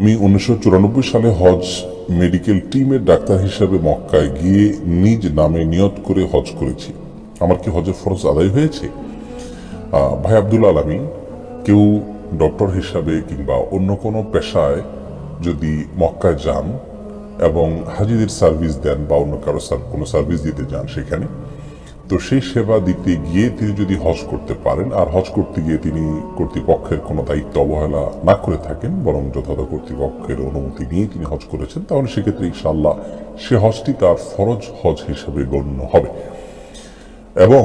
আমি উনিশশো চুরানব্বই সালে হজ মেডিকেল টিমের ডাক্তার হিসাবে মক্কায় গিয়ে নিজ নামে নিয়ত করে হজ করেছি। আমার কি হজের ফরজ আদায় হয়েছে? ভাই আব্দুল আলমী কেউ ডক্টর হিসাবে কিংবা অন্য কোনো পেশায় যদি মক্কায় যান এবং হাজিদের সার্ভিস দেন বা অন্য কারও কোনো সার্ভিস দিতে যান সেখানে তো সেই সেবা দিতে গিয়ে তিনি যদি হজ করতে পারেন, আর হজ করতে গিয়ে তিনি কর্তৃপক্ষের কোনো দায়িত্ব অবহেলা না করে থাকেন, বরং যথাযথ কর্তৃপক্ষের অনুমতি নিয়ে তিনি হজ করেছেন, তাহলে সেক্ষেত্রে ইনশাল্লাহ সে হজটি তার ফরজ হজ হিসেবে গণ্য হবে। এবং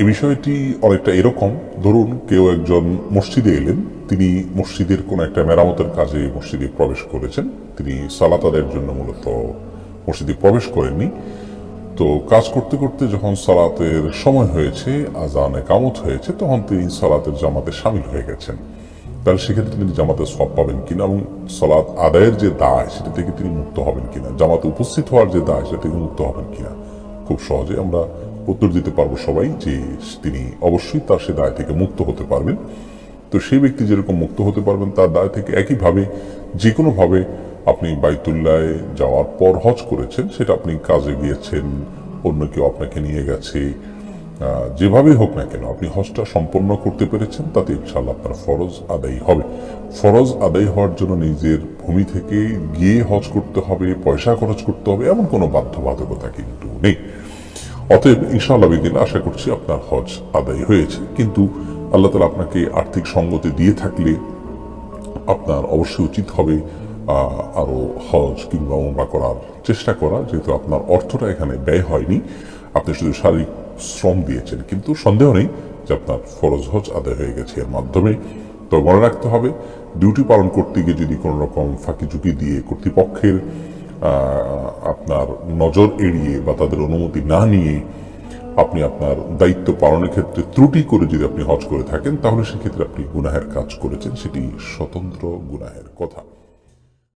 এই বিষয়টি অনেকটা এরকম। ধরুন, কেউ একজন মসজিদে এলেন, তিনি মসজিদের কোনো একটা মেরামতের কাজে মসজিদে প্রবেশ করেছেন, তিনি সালাত আদায়ের জন্য মূলত মসজিদে প্রবেশ করেননি। তো কাজ করতে করতে যখন সালাতের সময় হয়েছে আজান একামত হয়েছে, তখন তিনি সালাতের জামাতে সামিল হয়ে গেছেন। তাহলে সেক্ষেত্রে তিনি জামাতে সব পাবেন কিনা এবং সালাত আদায়ের যে দায়, সেটা থেকে তিনি মুক্ত হবেন কিনা? জামাতে উপস্থিত হওয়ার যে দায়, সেটা থেকে মুক্ত হবেন কিনা? খুব সহজে আমরা উত্তর দিতে পারব সবাই যে তিনি অবশ্যই তার সে দায় থেকে মুক্ত হতে পারবেন। তো সেই ব্যক্তি যেরকম মুক্ত হতে পারবেন, তার দায় থেকে একইভাবে যে কোনোভাবে আপনি বাইতুল্লায় যাওয়ার পর হজ করেছেন, সেটা আপনি কাজে গিয়েছেন, অন্য কেউ আপনাকে নিয়ে গেছে যেভাবেই হোক না কেন, আপনি হজটা সম্পন্ন করতে পেরেছেন, তাতে ইনশাল্লাহ আপনার ফরজ আদায় হবে। ফরজ আদায় হওয়ার জন্য নিজের ভূমি থেকে গিয়ে হজ করতে হবে, পয়সা খরচ করতে হবে, এমন কোনো বাধ্যবাধকতা কিন্তু নেই। অতএব ইনশাআল্লাহ বিদিন আশা করছি আপনার হজ আদায় হয়েছে। কিন্তু আল্লাহ তালা আপনাকে আর্থিক সঙ্গতি দিয়ে থাকলে আপনার অবশ্যই উচিত হবে আহ, আরও হজ কিংবা উমরা করার চেষ্টা করা যেহেতু আপনার অর্থটা এখানে ব্যয় হয়নি। আপনি শুধু শারীরিক শ্রম দিয়েছেন কিন্তু সন্দেহ নেই যে আপনার ফরজ হজ আদায় হয়ে গেছে এর মাধ্যমে। তো মনে রাখতে হবে ডিউটি পালন করতে গিয়ে যদি কোনো রকম ফাঁকি ঝুঁকি দিয়ে কর্তৃপক্ষের আপনার নজর এড়িয়ে বা তাদের অনুমতি না নিয়ে আপনি আপনার দায়িত্ব পালনের ক্ষেত্রে ত্রুটি করে যদি আপনি হজ করে থাকেন তাহলে সেক্ষেত্রে আপনি গুনাহের কাজ করেছেন সেটি স্বতন্ত্র গুনাহের কথা।